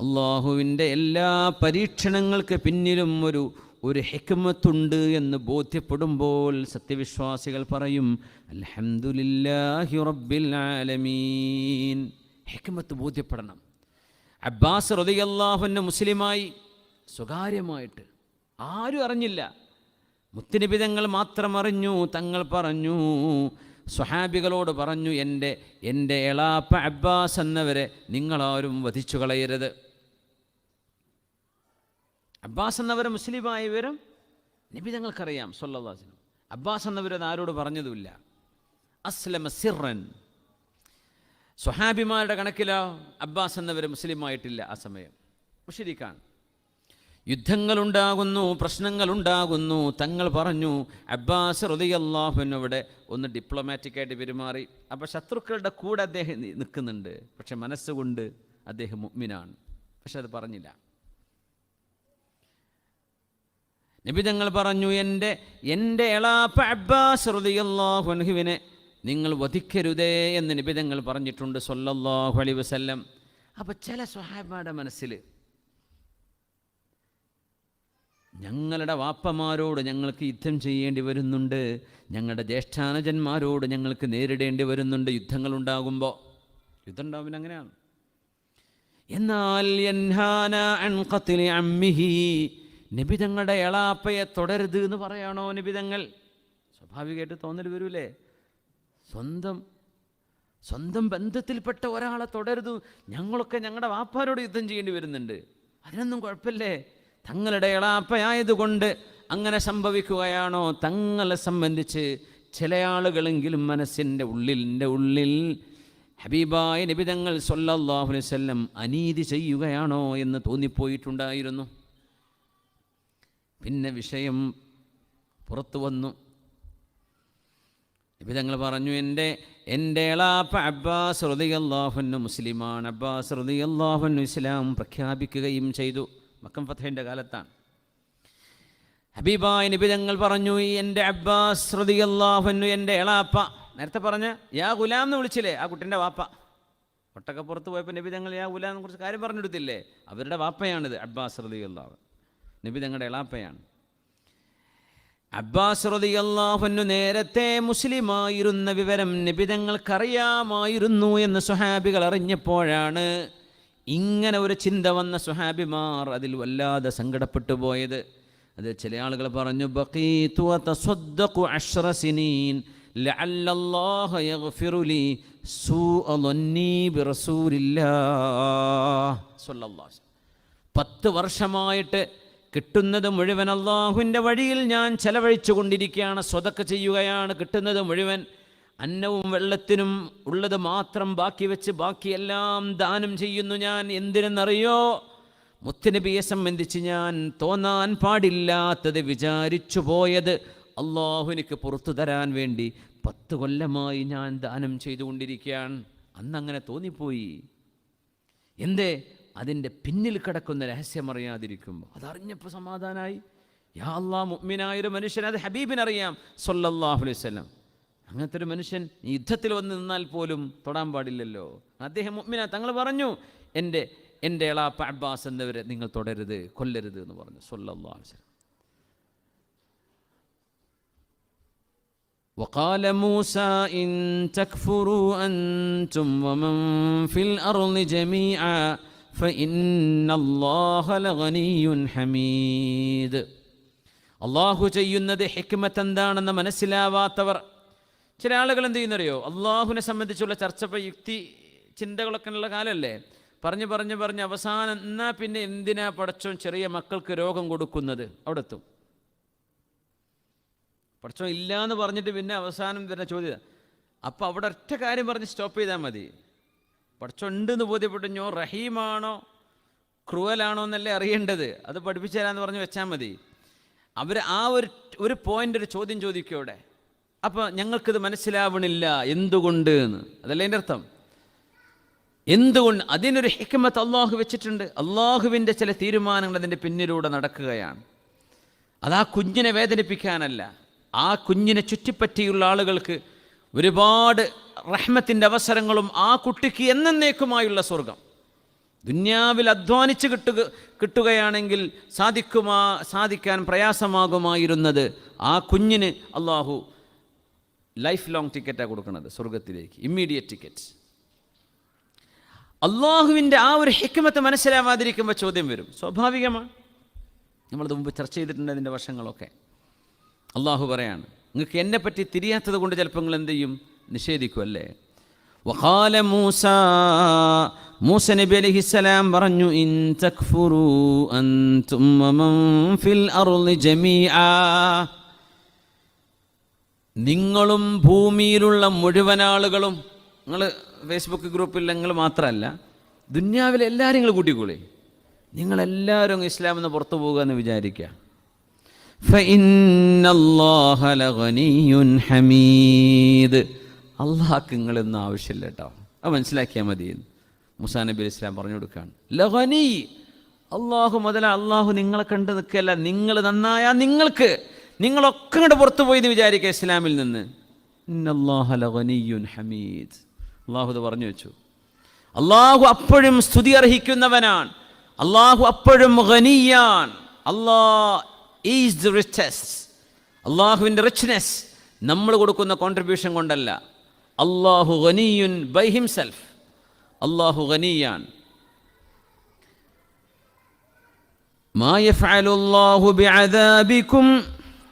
അള്ളാഹുവിന്റെ എല്ലാ പരീക്ഷണങ്ങൾക്ക് പിന്നിലും ഒരു ഒരു ഹെക്മത്തുണ്ട് എന്ന് ബോധ്യപ്പെടുമ്പോൾ സത്യവിശ്വാസികൾ പറയും അൽഹംദുലില്ലാഹി റബ്ബിൽ ആലമീൻ. ഹെക്മത്ത് ബോധ്യപ്പെടണം. അബ്ബാസ് റളിയല്ലാഹുവിന്റെ മുസ്ലിമായി സ്വകാര്യമായിട്ട് ആരും അറിഞ്ഞില്ല. മുത്തിനിപിതങ്ങൾ മാത്രം അറിഞ്ഞു തങ്ങൾ പറഞ്ഞു സ്വഹാബികളോട് പറഞ്ഞു എന്റെ എന്റെ എളാപ്പ അബ്ബാസ് എന്നവരെ നിങ്ങളാരും വധിച്ചു കളയരുത് അബ്ബാസ് എന്നവരെ മുസ്ലിമായ വിവരം നിബിതങ്ങൾക്കറിയാം സൊല്ലാസിനും അബ്ബാസ് എന്നവരത് ആരോട് പറഞ്ഞതുമില്ല. അസ്ലമ സിറൻ സ്വഹാബിമാരുടെ കണക്കിലോ അബ്ബാസ് എന്നവർ മുസ്ലിമായിട്ടില്ല ആ സമയം. മുഷരിക്കാണ്. യുദ്ധങ്ങളുണ്ടാകുന്നു പ്രശ്നങ്ങളുണ്ടാകുന്നു. തങ്ങൾ പറഞ്ഞു അബ്ബാസ് റതിയല്ലാഹുവിനവിടെ ഒന്ന് ഡിപ്ലോമാറ്റിക്കായിട്ട് പെരുമാറി. അപ്പോൾ ശത്രുക്കളുടെ കൂടെ അദ്ദേഹം നിൽക്കുന്നുണ്ട് പക്ഷെ മനസ്സുകൊണ്ട് അദ്ദേഹം മുഗ്മിനാണ് പക്ഷെ അത് പറഞ്ഞില്ല. നബി തങ്ങൾ പറഞ്ഞു എന്റെ എന്റെ എളാപ്പ അബ്ബാസ് റതിയല്ലാഹുവിനെ നിങ്ങൾ വധിക്കരുതേ എന്ന് നബി തങ്ങൾ പറഞ്ഞിട്ടുണ്ട് സൊല്ലാഹു അലൈ വസല്ലം. അപ്പോൾ ചില സ്വഹാബിമാരുടെ മനസ്സിൽ ഞങ്ങളുടെ വാപ്പമാരോട് ഞങ്ങൾക്ക് യുദ്ധം ചെയ്യേണ്ടി വരുന്നുണ്ട് ഞങ്ങളുടെ ജ്യേഷ്ഠാനജന്മാരോട് ഞങ്ങൾക്ക് നേരിടേണ്ടി വരുന്നുണ്ട് യുദ്ധങ്ങളുണ്ടാകുമ്പോൾ യുദ്ധം ഉണ്ടാവും അങ്ങനെയാണ്. എന്നാൽ അമ്മിഹി നിബിതങ്ങളുടെ എളാപ്പയെ തുടരുത് എന്ന് പറയാണോ നിബിതങ്ങൾ? സ്വാഭാവികമായിട്ട് തോന്നൽ വരൂലേ? സ്വന്തം സ്വന്തം ബന്ധത്തിൽപ്പെട്ട ഒരാളെ തുടരുത് ഞങ്ങളൊക്കെ ഞങ്ങളുടെ വാപ്പാരോട് യുദ്ധം ചെയ്യേണ്ടി വരുന്നുണ്ട്. അതിനൊന്നും കുഴപ്പമില്ലേ? തങ്ങളുടെ എളാപ്പയായതുകൊണ്ട് അങ്ങനെ സംഭവിക്കുകയാണോ? തങ്ങളെ സംബന്ധിച്ച് ചില ആളുകളെങ്കിലും മനസ്സിന്റെ ഉള്ളിലിന്റെ ഉള്ളിൽ ഹബീബായ നിബിതങ്ങൾ സൊല്ലാഹു അലൈഹി വസല്ലം അനീതി ചെയ്യുകയാണോ എന്ന് തോന്നിപ്പോയിട്ടുണ്ടായിരുന്നു. പിന്നെ വിഷയം പുറത്തു വന്നു. നിബിതങ്ങൾ പറഞ്ഞു എന്റെ എന്റെ എളാപ്പ അബ്ബാസ് റളിയല്ലാഹുവിന് മുസ്ലിമാണ്. അബ്ബാസ് റളിയല്ലാഹുവിന് ഇസ്ലാം പ്രഖ്യാപിക്കുകയും ചെയ്തു. മക്കം ഫത്തേന്റെ കാലത്താണ്. ഹബീബായ നിബിതങ്ങൾ പറഞ്ഞു ഈ എന്റെ അബ്ബാസ് റളിയല്ലാഹുവിന് എന്റെ എളാപ്പ നേരത്തെ പറഞ്ഞ യാ ഗുലാം എന്ന് വിളിച്ചില്ലേ ആ കുട്ടിന്റെ വാപ്പ. ഒട്ടൊക്കെ പുറത്ത് പോയപ്പോൾ നിബിതങ്ങൾ യാ ഗുലാം കുറിച്ച് കാര്യം പറഞ്ഞെടുത്തില്ലേ അവരുടെ വാപ്പയാണിത് അബ്ബാസ് റളിയല്ലാഹു നിബിതങ്ങളുടെ എളാപ്പയാണ്. അബ്ബാസ് റളിയല്ലാഹുവിനു നേരത്തെ മുസ്ലിമായിരുന്ന വിവരം നിബിതങ്ങൾക്കറിയാമായിരുന്നു എന്ന് സുഹാബികൾ അറിഞ്ഞപ്പോഴാണ് ഇങ്ങനെ ഒരു ചിന്ത വന്ന സുഹാബിമാർ അതിൽ വല്ലാതെ സങ്കടപ്പെട്ടു പോയത്. അത് ചില ആളുകൾ പറഞ്ഞു പത്ത് വർഷമായിട്ട് കിട്ടുന്നത് മുഴുവൻ അള്ളാഹുവിന്റെ വഴിയിൽ ഞാൻ ചെലവഴിച്ചു കൊണ്ടിരിക്കുകയാണ് സ്വതക്ക ചെയ്യുകയാണ്. കിട്ടുന്നത് മുഴുവൻ അന്നവും വെള്ളത്തിനും ഉള്ളത് മാത്രം ബാക്കി വെച്ച് ബാക്കിയെല്ലാം ദാനം ചെയ്യുന്നു ഞാൻ. എന്തിനെന്നറിയോ? മുത്തുനബിയെ സംബന്ധിച്ച് ഞാൻ തോന്നാൻ പാടില്ലാത്തത് വിചാരിച്ചു പോയത് അള്ളാഹുവിനിക്ക് പുറത്തു തരാൻ വേണ്ടി പത്ത് കൊല്ലമായി ഞാൻ ദാനം ചെയ്തുകൊണ്ടിരിക്കുകയാണ്. അന്നങ്ങനെ തോന്നിപ്പോയി. എന്തേ? അതിൻ്റെ പിന്നിൽ കിടക്കുന്ന രഹസ്യം അറിയാതിരിക്കുമ്പോൾ അതറിഞ്ഞപ്പോൾ സമാധാനമായി യാ അള്ളാ മുഅ്മിനായൊരു മനുഷ്യൻ അത് ഹബീബിനറിയാം സൊല്ലാഹു അലൈഹി വസല്ലം അങ്ങനത്തെ ഒരു മനുഷ്യൻ ഈ യുദ്ധത്തിൽ വന്ന് നിന്നാൽ പോലും തൊടാൻ പാടില്ലല്ലോ അദ്ദേഹം മുഅ്മിന തങ്ങൾ പറഞ്ഞു എൻ്റെ എൻ്റെ എളാപ്പ അബ്ബാസ് എന്നവരെ നിങ്ങൾ തുടരുത് കൊല്ലരുത് എന്ന് പറഞ്ഞു സൊല്ലാഹു അലൈഹി വസല്ലം وقال موسى إن تكفروا أنتم ومن في الأرض جميعا ഹമീദ്. അള്ളാഹു ചെയ്യുന്നത് ഹിക്മത്ത് എന്താണെന്ന് മനസ്സിലാവാത്തവർ ചില ആളുകൾ എന്ത് ചെയ്യുന്നറിയോ? അള്ളാഹുവിനെ സംബന്ധിച്ചുള്ള ചർച്ച യുക്തി ചിന്തകളൊക്കെ ഉള്ള കാലമല്ലേ പറഞ്ഞു പറഞ്ഞു പറഞ്ഞ് അവസാനം എന്നാ പിന്നെ എന്തിനാ പടച്ചോൻ ചെറിയ മക്കൾക്ക് രോഗം കൊടുക്കുന്നത്? അവിടെ എത്തും പടച്ചോൻ ഇല്ല എന്ന് പറഞ്ഞിട്ട് പിന്നെ അവസാനം വരുന്ന ചോദ്യം അപ്പോൾ അവിടെ ഒറ്റ കാര്യം പറഞ്ഞ് സ്റ്റോപ്പ് ചെയ്താൽ മതി. പടച്ചോൻ ഉണ്ടെന്ന് ബോധ്യപ്പെട്ടു ഞോ റഹീമാണോ ക്രൂവലാണോ എന്നല്ലേ അറിയേണ്ടത്. അത് പഠിപ്പിച്ചു തരാമെന്ന് പറഞ്ഞ് വെച്ചാൽ മതി. അവർ ആ ഒരു ഒരു പോയിന്റ് ഒരു ചോദ്യം ചോദിക്കും അവിടെ. അപ്പോൾ ഞങ്ങൾക്കിത് മനസ്സിലാവണില്ല. എന്തുകൊണ്ട് എന്ന് അതല്ലേ എന്റെ അർത്ഥം? എന്തുകൊണ്ട്? അതിനൊരു ഹിക്കമത്ത് അള്ളാഹു വെച്ചിട്ടുണ്ട്. അള്ളാഹുവിന്റെ ചില തീരുമാനങ്ങൾ അതിന്റെ പിന്നിലൂടെ നടക്കുകയാണ്. അത് ആ കുഞ്ഞിനെ വേദനിപ്പിക്കാനല്ല. ആ കുഞ്ഞിനെ ചുറ്റിപ്പറ്റിയുള്ള ആളുകൾക്ക് ഒരുപാട് റഹ്മത്തിന്റെ അവസരങ്ങളും ആ കുട്ടിക്ക് എന്നേക്കുമായുള്ള സ്വർഗം. ദുന്യാവിൽ അധ്വാനിച്ച് കിട്ടുക കിട്ടുകയാണെങ്കിൽ സാധിക്കുമാ സാധിക്കാൻ പ്രയാസമാകുമായിരുന്നത് ആ കുഞ്ഞിന് അള്ളാഹു ലൈഫ് ലോങ് ടിക്കറ്റാണ് കൊടുക്കുന്നത് സ്വർഗത്തിലേക്ക് ഇമ്മീഡിയറ്റ് ടിക്കറ്റ് അള്ളാഹുവിന്റെ ആ ഒരു ഹിക്മത്ത് മനസ്സിലാവാതിരിക്കുമ്പോൾ ചോദ്യം വരും. സ്വാഭാവികമാണ്. നമ്മളത് മുമ്പ് ചർച്ച ചെയ്തിട്ടുണ്ട് അതിന്റെ വശങ്ങളൊക്കെ. അള്ളാഹു പറയാണ് നിങ്ങൾക്ക് എന്നെ പറ്റി തിരിയാത്തത് കൊണ്ട് ചിലപ്പോൾ നിങ്ങൾ എന്ത് ചെയ്യും? നിഷേധിക്കും അല്ലേ? വഖാല മൂസ മൂസ നബി അലൈഹിസ്സലാം പറഞ്ഞു ഇൻ തക്ഫുറു അൻതും ഫിൽ അർളി നിങ്ങളും ഭൂമിയിലുള്ള മുഴുവൻ ആളുകളും നിങ്ങൾ ഫേസ്ബുക്ക് ഗ്രൂപ്പിൽ നിങ്ങൾ മാത്രമല്ല ദുന്യാവിലെ എല്ലാവരും നിങ്ങൾ കൂട്ടിക്കൂളി. നിങ്ങളെല്ലാവരും ഇസ്ലാമെന്ന് പുറത്തു പോകുക എന്ന് വിചാരിക്കുക. ഹമീദ്. അള്ളാഹ്ക്ക് നിങ്ങളൊന്നും ആവശ്യമില്ല കേട്ടോ. അത് മനസ്സിലാക്കിയാൽ മതി. മുസാ നബി ഇസ്ലാം പറഞ്ഞു കൊടുക്കുകയാണ്. ലഹനി അള്ളാഹു മുതല അള്ളാഹു നിങ്ങളെ കണ്ട് നിൽക്കല്ല നിങ്ങൾ നന്നായ നിങ്ങൾക്ക്. നിങ്ങളൊക്കെ ഇങ്ങോട്ട് പുറത്തു പോയി എന്ന് വിചാരിക്കുക ഇസ്ലാമിൽ നിന്ന്. ഹമീദ്. അള്ളാഹു പറഞ്ഞു വെച്ചു. അള്ളാഹു അപ്പോഴും സ്തുതി അർഹിക്കുന്നവനാണ്. അള്ളാഹു അപ്പോഴും ഗനിയാണ്. അള്ളാഹ് ഈസ് ദി റിച്ചസ്റ്റ് അള്ളാഹുവിൻ്റെ റിച്ച്നെസ് നമ്മൾ കൊടുക്കുന്ന കോൺട്രിബ്യൂഷൻ കൊണ്ടല്ല അള്ളാഹു ഖനിയുൻ ബൈ ഹിംസെൽഫ് അള്ളാഹു ഖനിയാൻ മാ യഫ്അലു അല്ലാഹു ബിഅദാബിക്കും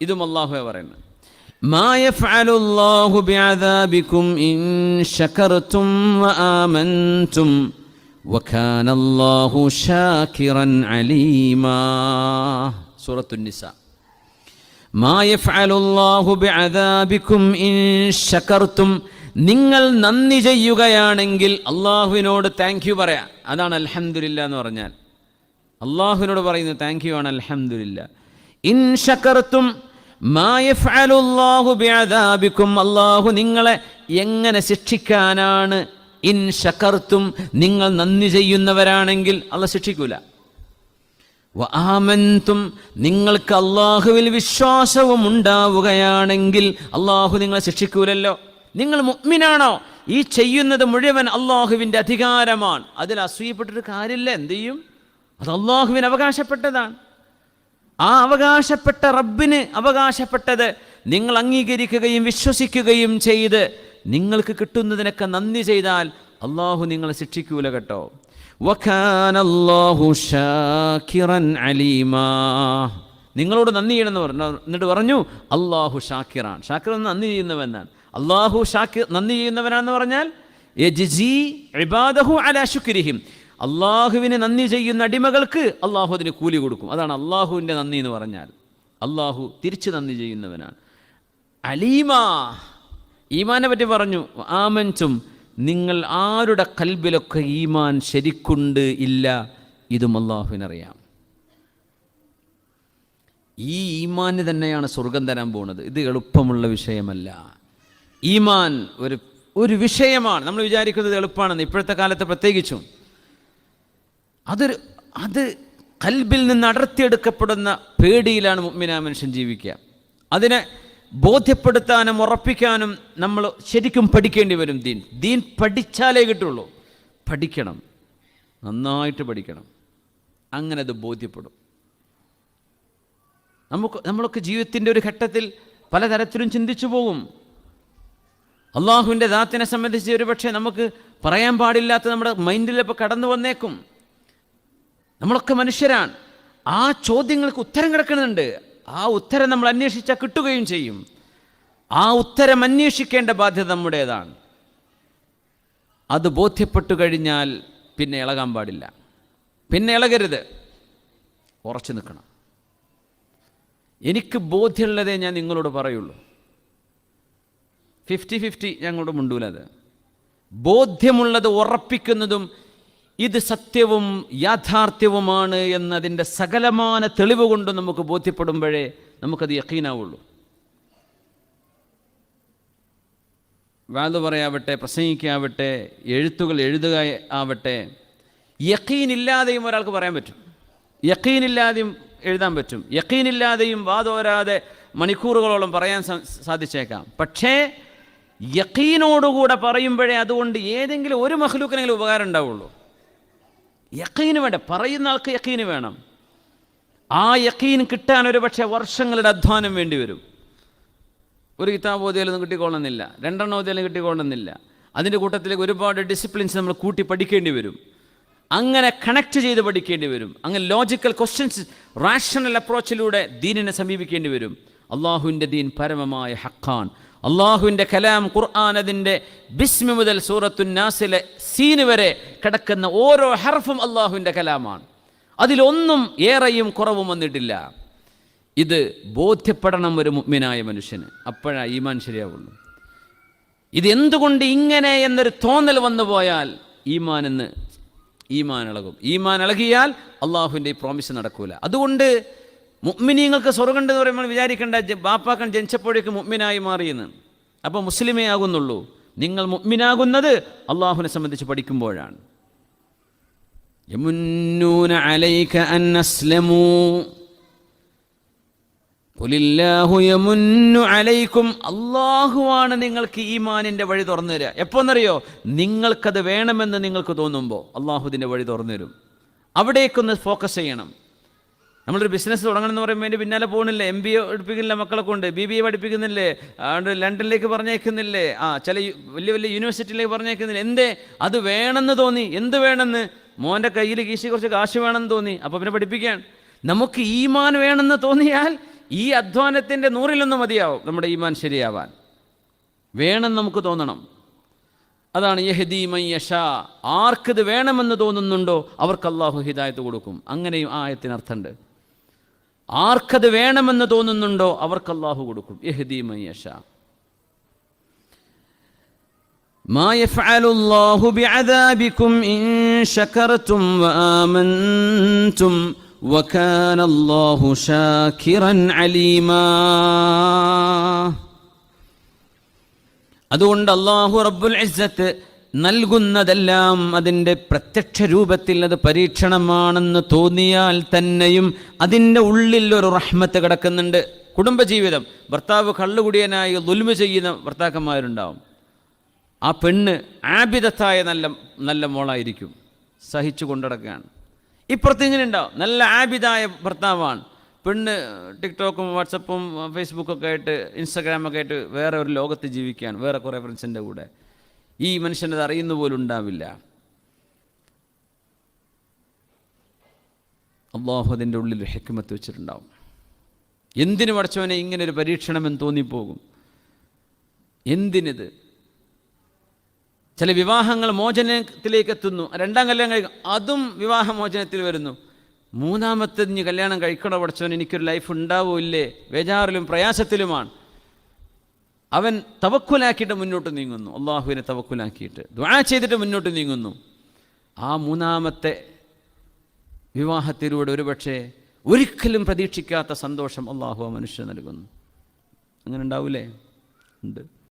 ഇതും അള്ളാഹു പറയുന്നത് മാ യഫ്അലു അല്ലാഹു ബിഅദാബിക്കും ഇൻ ശകർതും വആമൻതും وكان الله شاكرا عليما സൂറത്തുന്നിസ. ശകർത്തും നിങ്ങൾ നന്ദി ചെയ്യുകയാണെങ്കിൽ അള്ളാഹുവിനോട് താങ്ക് യു പറയാ. അതാണ് അലഹമില്ല എന്ന് പറഞ്ഞാൽ. അള്ളാഹുവിനോട് പറയുന്നത് താങ്ക് യു ആണ് അലഹമില്ല ഇൻ ഷക്കർത്തും അള്ളാഹു നിങ്ങളെ എങ്ങനെ ശിക്ഷിക്കാനാണ്? ഇൻ ഷക്കർത്തും നിങ്ങൾ നന്ദി ചെയ്യുന്നവരാണെങ്കിൽ അള്ള ശിക്ഷിക്കൂല. വആമൻതും നിങ്ങൾക്ക് അള്ളാഹുവിൽ വിശ്വാസവും ഉണ്ടാവുകയാണെങ്കിൽ അള്ളാഹു നിങ്ങളെ ശിക്ഷിക്കൂലല്ലോ. നിങ്ങൾ മുഗ്മിനാണോ ഈ ചെയ്യുന്നത് മുഴുവൻ അള്ളാഹുവിന്റെ അധികാരമാണ്. അതിൽ അസൂയപ്പെട്ടൊരു കാര്യമില്ല എന്ത് ചെയ്യും? അത് അള്ളാഹുവിന് അവകാശപ്പെട്ടതാണ്. ആ അവകാശപ്പെട്ട റബ്ബിന് അവകാശപ്പെട്ടത് നിങ്ങൾ അംഗീകരിക്കുകയും വിശ്വസിക്കുകയും ചെയ്ത് നിങ്ങൾക്ക് കിട്ടുന്നതിനൊക്കെ നന്ദി ചെയ്താൽ അള്ളാഹു നിങ്ങളെ ശിക്ഷിക്കൂല കേട്ടോ. നിങ്ങളോട് നന്ദി ചെയ്യണമെന്ന് പറഞ്ഞു. എന്നിട്ട് പറഞ്ഞു അള്ളാഹു ഷാക്കിറാൻ. ഷാക്കിർ നന്ദി ചെയ്യുന്നവനാണ്. അള്ളാഹു ഷാക്കിർ നന്ദി ചെയ്യുന്നവനാണെന്ന് പറഞ്ഞാൽ അള്ളാഹുവിന് നന്ദി ചെയ്യുന്ന അടിമകൾക്ക് അള്ളാഹു അതിന് കൂലി കൊടുക്കും. അതാണ് അള്ളാഹുവിന്റെ നന്ദി എന്ന് പറഞ്ഞാൽ. അള്ളാഹു തിരിച്ച് നന്ദി ചെയ്യുന്നവനാണ്. അലീമാ. ഈമാനെ പറ്റി പറഞ്ഞു ആമന്റും നിങ്ങൾ ആരുടെ കൽബിലൊക്കെ ഈമാൻ ശരിക്കുണ്ട് ഇല്ല ഇതും അള്ളാഹുവിനറിയാം. ഈ ഈമാന് തന്നെയാണ് സ്വർഗം തരാൻ പോകുന്നത് ഇത് എളുപ്പമുള്ള വിഷയമല്ല. ഈമാൻ ഒരു ഒരു വിഷയമാണ്. നമ്മൾ വിചാരിക്കുന്നത് എളുപ്പമാണെന്ന് ഇപ്പോഴത്തെ കാലത്ത് പ്രത്യേകിച്ചും. അതൊരു അത് കൽബിൽ നിന്ന് അടർത്തിയെടുക്കപ്പെടുന്ന പേടിയിലാണ് മുഗ്മിനാ മനുഷ്യൻ ജീവിക്കുക. അതിനെ ബോധ്യപ്പെടുത്താനും ഉറപ്പിക്കാനും നമ്മൾ ശരിക്കും പഠിക്കേണ്ടി വരും ദീൻ. ദീൻ പഠിച്ചാലേ കിട്ടുള്ളൂ. പഠിക്കണം. നന്നായിട്ട് പഠിക്കണം. അങ്ങനെ അത് ബോധ്യപ്പെടും. നമുക്ക് നമ്മളൊക്കെ ജീവിതത്തിന്റെ ഒരു ഘട്ടത്തിൽ പലതരത്തിലും ചിന്തിച്ചു പോകും. അള്ളാഹുവിന്റെ ദാത്തിനെ സംബന്ധിച്ച് ഒരു പക്ഷേ നമുക്ക് പറയാൻ പാടില്ലാത്ത നമ്മുടെ മൈൻഡിലിപ്പോൾ കടന്നു വന്നേക്കും. നമ്മളൊക്കെ മനുഷ്യരാണ്. ആ ചോദ്യങ്ങൾക്ക് ഉത്തരം കിടക്കുന്നുണ്ട്. ആ ഉത്തരം നമ്മൾ അന്വേഷിച്ചാൽ കിട്ടുകയും ചെയ്യും. ആ ഉത്തരം അന്വേഷിക്കേണ്ട ബാധ്യത നമ്മുടേതാണ്. അത് ബോധ്യപ്പെട്ടു കഴിഞ്ഞാൽ പിന്നെ ഇളകാൻ പാടില്ല. പിന്നെ ഇളകരുത്. ഉറച്ചു നിൽക്കണം. എനിക്ക് ബോധ്യമുള്ളതേ ഞാൻ നിങ്ങളോട് പറയുള്ളൂ. ഫിഫ്റ്റി ഫിഫ്റ്റി ഞങ്ങളോട് മുണ്ടൂലത്. ബോധ്യമുള്ളത് ഉറപ്പിക്കുന്നതും ഇത് സത്യവും യാഥാർത്ഥ്യവുമാണ് എന്നതിന്റെ സകലമാന തെളിവ് കൊണ്ട് നമുക്ക് ബോധ്യപ്പെടുമ്പോഴേ നമുക്കത് യക്കീനാവുള്ളൂ. വാത് പറയാവട്ടെ പ്രസംഗിക്കാവട്ടെ എഴുത്തുകൾ എഴുതുക ആവട്ടെ യക്കീനില്ലാതെയും ഒരാൾക്ക് പറയാൻ പറ്റും. യക്കീനില്ലാതെയും എഴുതാൻ പറ്റും. യക്കീനില്ലാതെയും വാതോരാതെ മണിക്കൂറുകളോളം പറയാൻ സാധിച്ചേക്കാം. പക്ഷേ യക്കീനോടുകൂടെ പറയുമ്പോഴേ അതുകൊണ്ട് ഏതെങ്കിലും ഒരു മഹ്ലൂക്കിനെങ്കിലും ഉപകാരം ഉണ്ടാവുള്ളൂ. യക്കീന് വേണ്ട പറയുന്ന ആൾക്ക് യക്കീന് വേണം. ആ യക്കീൻ കിട്ടാൻ ഒരു പക്ഷേ വർഷങ്ങളുടെ അധ്വാനം വേണ്ടി വരും. ഒരു കിതാബ് ഓതിയാലൊന്നും കിട്ടിക്കൊള്ളുന്നില്ല രണ്ടെണ്ണം ഓതിയാലും കിട്ടിക്കൊള്ളുന്നില്ല. അതിന്റെ കൂട്ടത്തിലേക്ക് ഒരുപാട് ഡിസിപ്ലിൻസ് നമ്മൾ കൂട്ടി പഠിക്കേണ്ടി വരും. അങ്ങനെ കണക്ട് ചെയ്ത് പഠിക്കേണ്ടി വരും. അങ്ങനെ ലോജിക്കൽ ക്വസ്റ്റ്യൻസ് റാഷണൽ അപ്രോച്ചിലൂടെ ദീനിനെ സമീപിക്കേണ്ടി വരും. അള്ളാഹുവിന്റെ ദീൻ പരമമായ ഹക്കാൻ അള്ളാഹുവിന്റെ കലാം ഖുർആൻ അതിന്റെ ബിസ്മി മുതൽ സൂറത്തു നാസിലെ സീന് വരെ കിടക്കുന്ന ഓരോ ഹർഫും അള്ളാഹുവിന്റെ കലാമാണ്. അതിലൊന്നും ഏറെയും കുറവും വന്നിട്ടില്ല. ഇത് ബോധ്യപ്പെടണം ഒരു മുഗ്മിനായ മനുഷ്യന്. അപ്പോഴാണ് ഈമാൻ ശരിയാവുള്ളൂ. ഇത് എന്തുകൊണ്ട് ഇങ്ങനെ എന്നൊരു തോന്നൽ വന്നു പോയാൽ ഈമാൻ എന്ന് ഈമാൻ ഇളകും. ഈമാൻ ഇളകിയാൽ അള്ളാഹുവിന്റെ ഈ പ്രോമിസ് നടക്കൂല. അതുകൊണ്ട് മുഗ്മിനീങ്ങൾക്ക് സ്വർഗമുണ്ടെന്ന് പറയുമ്പോൾ വിചാരിക്കേണ്ട ബാപ്പാക്കൻ ജനിച്ചപ്പോഴേക്ക് മുഗ്മിനായി മാറിയെന്ന്. അപ്പോൾ മുസ്ലിമേ ആകുന്നുള്ളൂ. നിങ്ങൾ മുഗ്മിനാകുന്നത് അള്ളാഹുവിനെ സംബന്ധിച്ച് പഠിക്കുമ്പോഴാണ്. അസ്ലമൂ. ഖുലില്ലാഹു യമുന്നു അലൈക്കും. അള്ളാഹുവാണ് നിങ്ങൾക്ക് ഈമാനിന്റെ വഴി തുറന്നു തരിക. എപ്പോന്നറിയോ? നിങ്ങൾക്കത് വേണമെന്ന് നിങ്ങൾക്ക് തോന്നുമ്പോൾ അള്ളാഹുദിന്റെ വഴി തുറന്നു തരും. അവിടേക്കൊന്ന് ഫോക്കസ് ചെയ്യണം. നമ്മളൊരു ബിസിനസ് തുടങ്ങണം എന്ന് പറയുമ്പോൾ അതിന്റെ പിന്നാലെ പോകുന്നില്ലേ എം ബി എ പഠിപ്പിക്കുന്നില്ല മക്കളെ കൊണ്ട് ബി ബി എ പഠിപ്പിക്കുന്നില്ലേ? ലണ്ടനിലേക്ക് പറഞ്ഞേക്കുന്നില്ലേ ആ ചില വലിയ വലിയ യൂണിവേഴ്സിറ്റിയിലേക്ക് പറഞ്ഞേക്കുന്നില്ല എന്തേ? അത് വേണമെന്ന് തോന്നി. എന്ത് വേണമെന്ന്? മോന്റെ കയ്യിൽ കീശി കുറച്ച് കാശ് വേണമെന്ന് തോന്നി. അപ്പോൾ പിന്നെ പഠിപ്പിക്കാൻ നമുക്ക് ഈമാൻ വേണമെന്ന് തോന്നിയാൽ ഈ അധ്വാനത്തിന്റെ നൂറിലൊന്ന് മതിയാവും. നമ്മുടെ ഈമാൻ ശരിയാവാൻ. വേണം നമുക്ക് തോന്നണം. അതാണ് യഹദി മയ്യഷ ആർക്കിത് വേണമെന്ന് തോന്നുന്നുണ്ടോ? അവർക്ക് അള്ളാഹു ഹിദായത്ത് കൊടുക്കും. അങ്ങനെയും ആ ആയത്തിന് അർത്ഥമുണ്ട് ആർക്കത് വേണമെന്ന് തോന്നുന്നുണ്ടോ അവർക്ക് അള്ളാഹു കൊടുക്കും യഹദി മയ്യഷ ما يفعل الله بعذابكم إن شكرتم وآمنتم وكان الله شاكرا عليما അതുകൊണ്ട് അള്ളാഹു റബ്ബുൽ ഇസ്സത്ത് നൽകുന്നതെല്ലാം അതിന്റെ പ്രത്യക്ഷ രൂപത്തിൽ അത് പരീക്ഷണമാണെന്ന് തോന്നിയാൽ തന്നെയും അതിന്റെ ഉള്ളിൽ ഒരു റഹ്മത്ത് കിടക്കുന്നുണ്ട്. കുടുംബജീവിതം. ഭർത്താവ് കള്ളുകുടിയനായി ദുൽമ ചെയ്യുന്ന ഭർത്താക്കന്മാരുണ്ടാവും. ആ പെണ്ണ് ആബിദത്തായ നല്ല നല്ല മോളായിരിക്കും. സഹിച്ചു കൊണ്ടിടക്കുകയാണ്. ഇപ്പുറത്ത് ഇങ്ങനെ ഉണ്ടാവും നല്ല ആബിദായ ഭർത്താവാണ്. പെണ്ണ് ടിക്ടോക്കും വാട്സപ്പും ഫേസ്ബുക്കൊക്കെ ആയിട്ട് ഇൻസ്റ്റാഗ്രാമൊക്കെ ആയിട്ട് വേറെ ഒരു ലോകത്ത് ജീവിക്കുകയാണ്. വേറെ കുറേ ഫ്രണ്ട്സിന്റെ കൂടെ. ഈ മനുഷ്യനത് അറിയുന്ന പോലും ഉണ്ടാവില്ല. അള്ളാഹു അതിന്റെ ഉള്ളിൽ ഹെക്കുമത്ത് വെച്ചിട്ടുണ്ടാവും. എന്തിനു പഠിച്ചവനെ ഇങ്ങനെ ഒരു പരീക്ഷണമെന്ന് തോന്നിപ്പോകും? എന്തിനിത്? ചില വിവാഹങ്ങൾ മോചനത്തിലേക്ക് എത്തുന്നു. രണ്ടാം കല്യാണം കഴിക്കും അതും വിവാഹമോചനത്തിൽ വരുന്നു. മൂന്നാമത്തെ കല്യാണം കഴിക്കണോ പഠിച്ചവൻ എനിക്കൊരു ലൈഫ് ഉണ്ടാവൂ ഇല്ലേ? ബേജാറിലും പ്രയാസത്തിലുമാണ്. അവൻ തവക്കുലാക്കിയിട്ട് മുന്നോട്ട് നീങ്ങുന്നു. അള്ളാഹുവിനെ തവക്കുലാക്കിയിട്ട്. ദ്വാ ചെയ്തിട്ട് മുന്നോട്ട് നീങ്ങുന്നു. ആ മൂന്നാമത്തെ വിവാഹത്തിലൂടെ ഒരുപക്ഷെ ഒരിക്കലും പ്രതീക്ഷിക്കാത്ത സന്തോഷം അള്ളാഹു ആ മനുഷ്യന് നൽകുന്നു. അങ്ങനെ ഉണ്ടാവൂലേ? ഉണ്ട്.